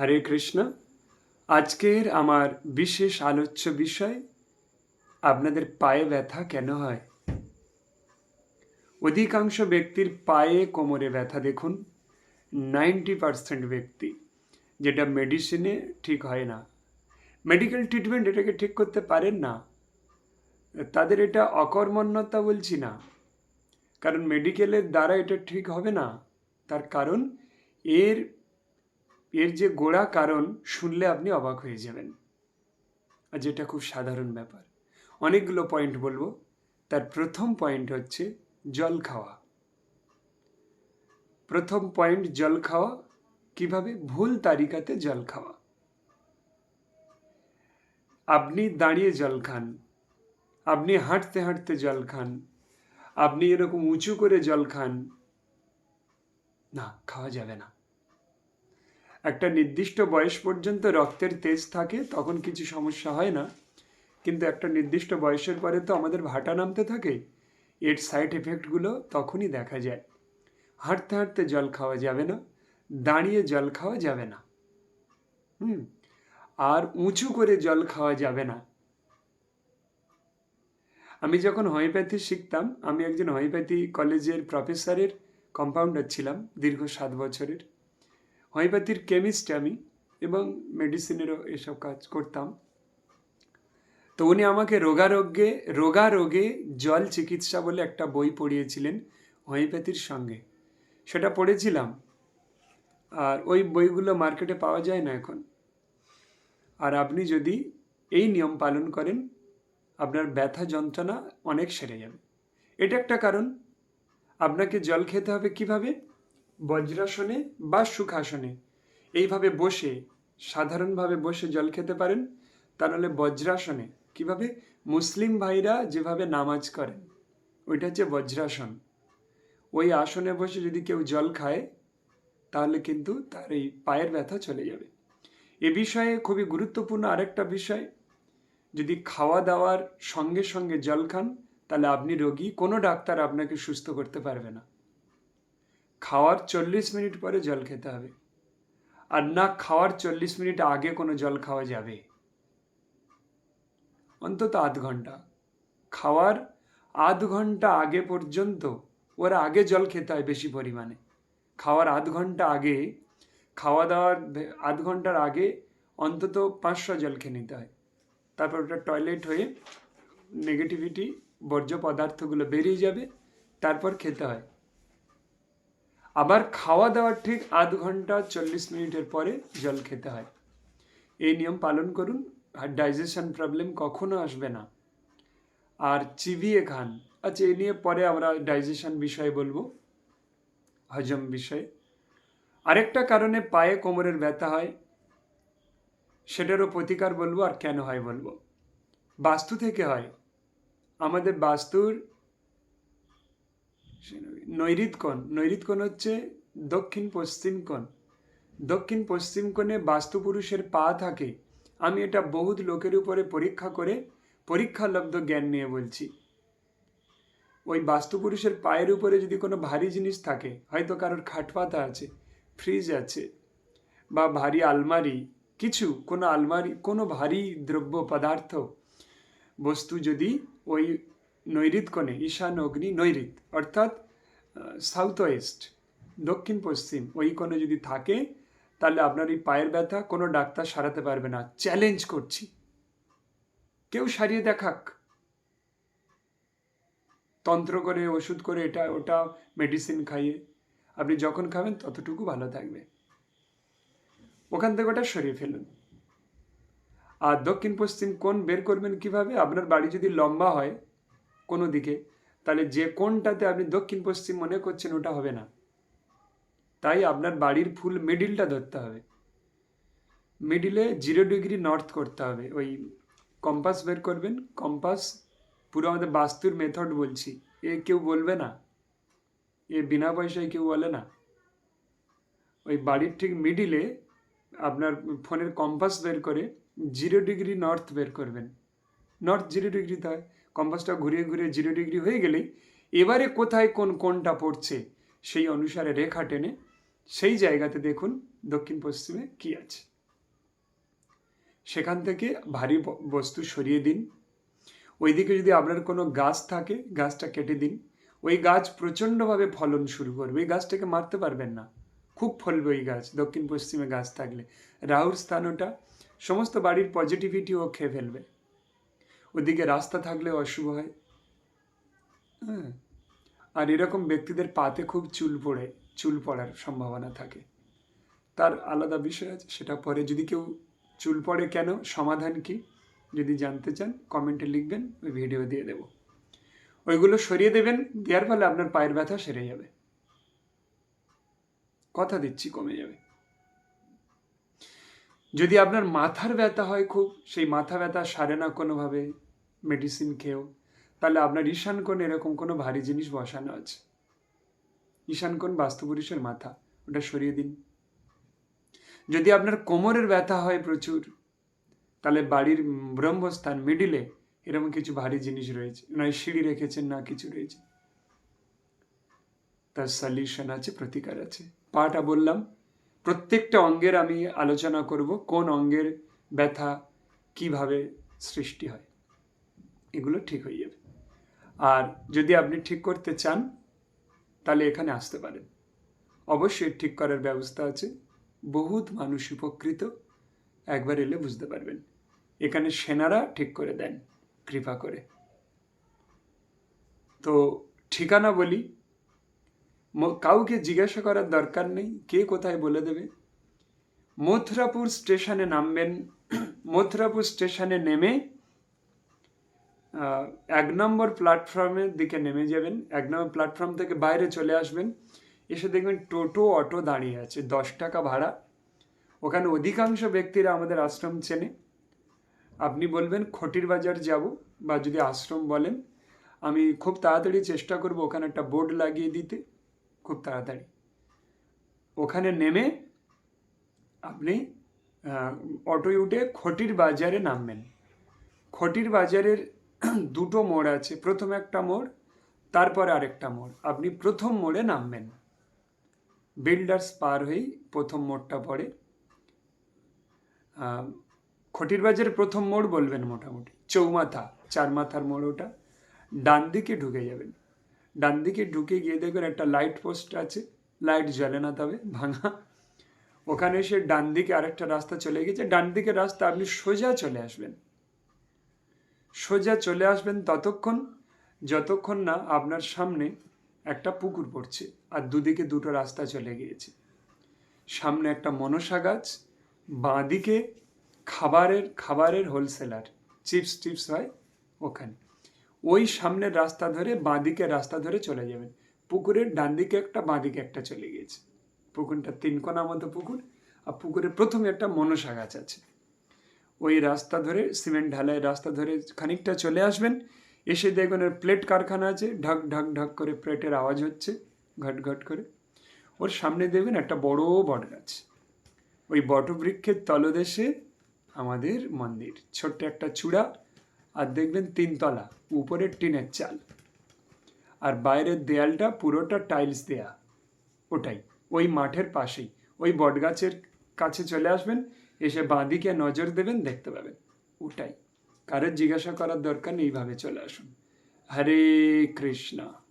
হরে কৃষ্ণ। আজকের আমার বিশেষ আলোচ্য বিষয়, আপনাদের পায়ে ব্যথা কেন হয়? অধিকাংশ ব্যক্তির পায়ে কোমরে ব্যথা দেখুন, নাইনটি পার্সেন্ট ব্যক্তি, যেটা মেডিসিনে ঠিক হয় না। মেডিকেল ট্রিটমেন্ট এটাকে ঠিক করতে পারেন না। তাদের এটা অকর্মণ্যতা বলছি না। কারণ মেডিকেলের দ্বারা এটা ঠিক হবে না। তার কারণ এর এর যে গোড়া কারণ শুনলে আপনি অবাক হয়ে যাবেন। আর যেটা খুব সাধারণ ব্যাপার। অনেকগুলো পয়েন্ট বলব। তার প্রথম পয়েন্ট হচ্ছে জল খাওয়া। প্রথম পয়েন্ট জল খাওয়া। কীভাবে? ভুল তালিকাতে জল খাওয়া। আপনি দাঁড়িয়ে জল খান। আপনি হাঁটতে হাঁটতে জল খান। আপনি এরকম উঁচু করে জল খান। না, খাওয়া যাবে না। একটা নির্দিষ্ট বয়স পর্যন্ত রক্তের তেজ থাকে, তখন কিছু সমস্যা হয় না। কিন্তু একটা নির্দিষ্ট বয়সের পরে তো আমাদের ভাটা নামতে থাকে, এর সাইড এফেক্টগুলো তখনই দেখা যায়। হাঁটতে হাঁটতে জল খাওয়া যাবে না, দাঁড়িয়ে জল খাওয়া যাবে না। হুম, আর উঁচু করে জল খাওয়া যাবে না। আমি যখন হোমিওপ্যাথি শিখতাম, আমি একজন হোমিওপ্যাথি কলেজের প্রফেসরের কম্পাউন্ডার ছিলাম, দীর্ঘ সাত বছরের। হোমিওপ্যাথির কেমিস্ট আমি এবং মেডিসিনেরও এসব কাজ করতাম। তো উনি আমাকে রোগারোগ্যে রোগারোগে জল চিকিৎসা বলে একটা বই পড়িয়েছিলেন হোমিওপ্যাথির সঙ্গে। সেটা পড়েছিলাম। আর ওই বইগুলো মার্কেটে পাওয়া যায় না এখন। আর আপনি যদি এই নিয়ম পালন করেন, আপনার ব্যথা যন্ত্রণা অনেক সেরে যাবে। এটা একটা কারণ। আপনাকে জল খেতে হবে কীভাবে? বজ্রাসনে বা সুখাসনে। এইভাবে বসে, সাধারণভাবে বসে জল খেতে পারেন, তা নাহলে বজ্রাসনে। কীভাবে? মুসলিম ভাইরা যেভাবে নামাজ করেন, ওইটা হচ্ছে বজ্রাসন। ওই আসনে বসে যদি কেউ জল খায়, তাহলে কিন্তু তার এই পায়ের ব্যথা চলে যাবে। এ বিষয়ে খুবই গুরুত্বপূর্ণ আরেকটা বিষয়, যদি খাওয়া দাওয়ার সঙ্গে সঙ্গে জল খান, তাহলে আপনি রোগী, কোনো ডাক্তার আপনাকে সুস্থ করতে পারবে না। খাওয়ার চল্লিশ মিনিট পরে জল খেতে হবে। আর না খাওয়ার চল্লিশ মিনিট আগে কোনো জল খাওয়া যাবে। অন্তত আধ ঘণ্টা। খাওয়ার আধ ঘণ্টা আগে পর্যন্ত ওর আগে জল খেতে হয় বেশি পরিমাণে। খাওয়ার আধ ঘণ্টা আগে, খাওয়া দাওয়ার আধ ঘণ্টার আগে অন্তত পাঁচশো জল খেয়ে নিতে হয়। তারপর ওটা টয়লেট হয়ে নেগেটিভিটি বর্জ্য পদার্থগুলো বেরিয়ে যাবে, তারপর খেতে হয়। আবার খাওয়া দাওয়ার ঠিক আধ ঘণ্টা চল্লিশ মিনিটের পরে জল খেতে হয়। এই নিয়ম পালন করুন, আর ডাইজেশন প্রবলেম কখনো আসবে না। আর চিবিয়ে খান। আচ্ছা এই নিয়ে পরে আমরা ডাইজেশন বিষয়ে বলব, হজম বিষয়ে। আরেকটা কারণে পায়ে কোমরের ব্যথা হয়, সেটারও প্রতিকার বলব আর কেন হয় বলব। বাস্তু থেকে হয়। আমাদের বাস্তুর নৈরিত কোণ। নৈরিত কোণ হচ্ছে দক্ষিণ পশ্চিম কোণ। দক্ষিণ পশ্চিম কোণে বাস্তুপুরুষের পা থাকে। আমি এটা বহুত লোকের উপরে পরীক্ষা করে পরীক্ষালব্ধ জ্ঞান নিয়ে বলছি। ওই বাস্তুপুরুষের পায়ের উপরে যদি কোনো ভারী জিনিস থাকে, হয়তো কারোর খাট পাতা আছে, ফ্রিজ আছে, বা ভারী আলমারি, কিছু, কোনো আলমারি, কোনো ভারী দ্রব্য, পদার্থ, বস্তু যদি ওই নৈরিত কোণে, ঈশান অগ্নি নৈরিত, অর্থাৎ সাউথ ওয়েস্ট, দক্ষিণ পশ্চিম, ওই কোণে যদি থাকে, তাহলে আপনার এই পায়ের ব্যথা কোনো ডাক্তার সারাতে পারবে না। চ্যালেঞ্জ করছি। কেউ সারিয়ে দেখাক। তন্ত্র করে, ওষুধ করে, এটা, ওটা মেডিসিন খাইয়ে আপনি যখন খাবেন ততটুকু ভালো থাকবে। ওখান থেকে ওটা সরিয়ে ফেলুন। আর দক্ষিণ পশ্চিম কোণ বের করবেন কীভাবে? আপনার বাড়ি যদি লম্বা হয় কোনো দিকে, তাহলে যে কোনটাতে আপনি দক্ষিণ পশ্চিম মনে করছেন ওটা হবে না। তাই আপনার বাড়ির ফুল মিডিলটা ধরতে হবে। মিডিলে জিরো ডিগ্রি নর্থ করতে হবে। ওই কম্পাস বের করবেন। কম্পাস পুরো আমাদের বাস্তুর মেথড বলছি। এ কেউ বলবে না। এ বিনা পয়সায় কেউ বলে না। ওই বাড়ির ঠিক মিডিলে আপনার ফোনের কম্পাস বের করে জিরো ডিগ্রি নর্থ বের করবেন। নর্থ জিরো ডিগ্রিতে হয়। কম্পাসটা ঘুরিয়ে ঘুরিয়ে জিরো ডিগ্রি হয়ে গেলেই এবারে কোথায় কোন কোনটা পড়ছে সেই অনুসারে রেখা টেনে সেই জায়গাতে দেখুন দক্ষিণ পশ্চিমে কি আছে। সেখান থেকে ভারী বস্তু সরিয়ে দিন। ওইদিকে যদি আপনার কোনো গাছ থাকে, গাছটা কেটে দিন। ওই গাছ প্রচণ্ডভাবে ফলন শুরু করবে। ওই গাছটাকে মারতে পারবেন না। খুব ফলবে ওই গাছ, দক্ষিণ পশ্চিমে গাছ থাকলে। রাহুর স্থান ওটা। সমস্ত বাড়ির পজিটিভিটিও খেয়ে ফেলবে। ওদিকে রাস্তা থাকলে অশুভ হয়। হ্যাঁ। আর এরকম ব্যক্তিদের পাতে খুব চুল পড়ে, চুল পড়ার সম্ভাবনা থাকে। তার আলাদা বিষয় আছে, সেটা পরে। যদি কেউ চুল পড়ে কেন, সমাধান কি? যদি জানতে চান কমেন্টে লিখবেন, ওই ভিডিও দিয়ে দেব। ওইগুলো সরিয়ে দেবেন, দেওয়ার ফলে আপনার পায়ের ব্যথা সেরে যাবে। কথা দিচ্ছি, কমে যাবে। যদি আপনার মাথার ব্যথা হয় খুব, সেই মাথা ব্যথা সারে না কোনোভাবে মেডিসিন খেয়েও তাহলে আপনার ঈশান কোণ এরকম কোনো ভারী জিনিস বসানো আছে? ঈশান কোণ বাস্তুপুরুষের মাথা, ওটা সরিয়ে দিন। যদি আপনার কোমরের ব্যথা হয় প্রচুর, তাহলে বাড়ির ব্রহ্মস্থান মিডিলে এরকম কিছু ভারী জিনিস রয়েছে। নয়, সিঁড়ি রেখেছেন, না কিছু রয়েছে। তার সলিউশন আছে, প্রতিকার আছে। পাটা বললাম, প্রত্যেকটা অঙ্গের আমি আলোচনা করব, কোন অঙ্গের ব্যথা কীভাবে সৃষ্টি হয়। এগুলো ঠিক হয়ে যাবে। আর যদি আপনি ঠিক করতে চান, তাহলে এখানে আসতে পারেন। অবশ্যই ঠিক করার ব্যবস্থা আছে। বহুত মানুষ উপকৃত। একবার এলে বুঝতে পারবেন। এখানে সেনারা ঠিক করে দেন, কৃপা করে। তো ঠিকানা বলি। কাউকে জিজ্ঞাসা করার দরকার নেই। কে কোথায় বলে দেবে? মথুরাপুর স্টেশনে নামবেন। মথুরাপুর স্টেশনে নেমে এক নম্বর প্ল্যাটফর্মের দিকে নেমে যাবেন, এক নম্বর প্ল্যাটফর্ম থেকে বাইরে চলে আসবেন, এসে দেখবেন টোটো অটো দাঁড়িয়ে আছে, দশ টাকা ভাড়া। ওখানে অধিকাংশ ব্যক্তিরা আমাদের আশ্রম চেনে। আপনি বলবেন খটির বাজার যাব বা যদি আশ্রম বলেন, আমি খুব তাড়াতাড়ি চেষ্টা করব ওখানে একটা বোর্ড লাগিয়ে দিতে, খুব তাড়াতাড়ি। ওখানে নেমে আপনি অটোয় উঠে খটির বাজারে নামবেন। খটির বাজারের দুটো মোড় আছে। প্রথম একটা মোড়, তারপরে আরেকটা মোড়। আপনি প্রথম মোড়ে নামবেন। বিল্ডার্স পার হয়েই প্রথম মোড়টা পড়ে। খটির বাজারের প্রথম মোড় বলবেন মোটামুটি। চৌমাথা চার মাথার মোড় ওটা। ডান দিকে ঢুকে যাবেন। ডান দিকে ঢুকে গিয়ে দেখবেন একটা লাইট পোস্ট আছে। লাইট জ্বলে না তবে, ভাঙা। ওখানে এসে ডান দিকে আরেকটা রাস্তা চলে গেছে। ডান দিকে রাস্তা আপনি সোজা চলে আসবেন। সোজা চলে আসবেন ততক্ষণ, যতক্ষণ না আপনার সামনে একটা পুকুর পড়ছে আর দুদিকে দুটো রাস্তা চলে গিয়েছে। সামনে একটা মনসা গাছ, বাঁদিকে খাবারের খাবারের হোলসেলার, চিপস টিপস হয় ওখানে। ওই সামনের রাস্তা ধরে বাঁদিকে রাস্তা ধরে চলে যাবেন। পুকুরের ডান দিকে একটা, বাঁদিকে একটা চলে গিয়েছে। পুকুরটা তিন কোনা মতো পুকুর, আর পুকুরের প্রথমে একটা মনসা গাছ আছে। ওই রাস্তা ধরে, সিমেন্ট ঢালাই রাস্তা ধরে খানিকটা চলে আসবেন। এসে দেখবেন প্লেট কারখানা আছে, ঢক ঢক ঢক করে প্লেটের আওয়াজ হচ্ছে, ঘট ঘট করে। ওর সামনে দেখবেন একটা বড় বট গাছ। ওই বটবৃক্ষের তলদেশে আমাদের মন্দির। ছোট্ট একটা চূড়া আর দেখবেন তিনতলা উপরের টিনের চাল। আর বাইরের দেয়ালটা পুরোটা টাইলস দেয়া, ওটাই। ওই মাঠের পাশেই, ওই বটগাছের কাছে চলে আসবেন। এসে বাঁদিকে নজর দেবেন, দেখতে পাবেন। ওটাই। কারোর জিজ্ঞাসা করার দরকার নেই, এইভাবে চলে আসুন। হরে কৃষ্ণা।